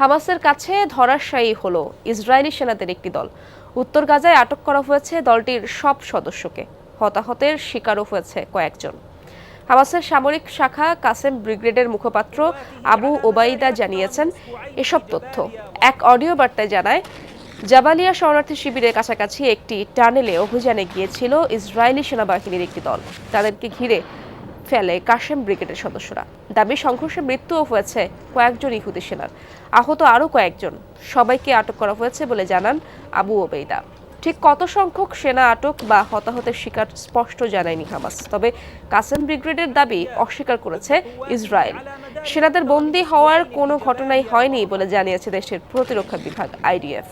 হামাসের কাছে ধরাশায়ী হলো ইসরায়েলি সেনাদের একটি দল। উত্তর গাজায় আটক করা হয়েছে দলটির সব সদস্যকে। হতাহতের শিকারও হয়েছে কয়েকজন। হামাসের সামরিক শাখা কাসেম ব্রিগেডের মুখপাত্র আবু ওবাইদা জানিয়েছেন, এসব তথ্য এক অডিও বার্তায় জানায়, জাবালিয়া শরণার্থী শিবিরের কাছাকাছি একটি টানেলে অভিযানে গিয়েছিল ইসরায়েলি সেনাবাহিনীর একটি দল। তাদেরকে ঘিরে ফেলে কাশেম ব্রিগেডের সদস্যরা। দাবি, সংঘর্ষে মৃত্যুও হয়েছে কয়েকজন ইহুদি সেনার। আহত আরও কয়েকজন। সবাইকে আটক করা হয়েছে বলে জানান আবু ওবেইদা। ঠিক কত সংখ্যক সেনা আটক বা হতাহতের শিকার স্পষ্ট জানায়নি হামাস। তবে কাসেম ব্রিগেডের দাবি অস্বীকার করেছে ইসরায়েল। সেনাদের বন্দী হওয়ার কোনো ঘটনাই হয়নি বলে জানিয়েছে দেশের প্রতিরক্ষা বিভাগ আইডিএফ।